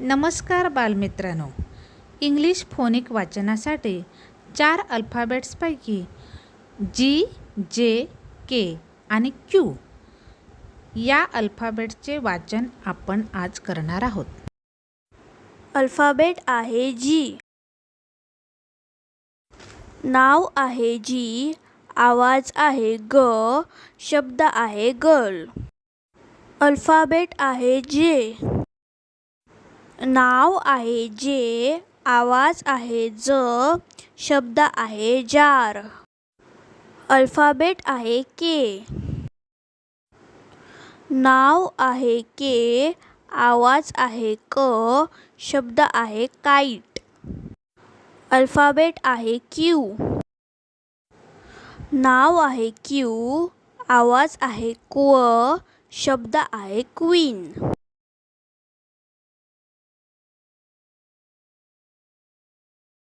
नमस्कार बालमित्रांनो. English phonic वाचनासाठी चार अल्फाबेट्सपैकी जी जे के आणि क्यू या अल्फाबेट्सचे वाचन आपण आज करणार आहोत. अल्फाबेट आहे जी नाव आहे जी आवाज आहे ग शब्द आहे गर्ल अल्फाबेट आहे जे नाव आहे जे आवाज आहे ज शब्द आहे जार. अल्फाबेट आहे के. नाव आहे के आवाज आहे क शब्द आहे काईट अल्फाबेट आहे क्यू. नाव आहे क्यू आवाज आहे क्व शब्द आहे क्वीन.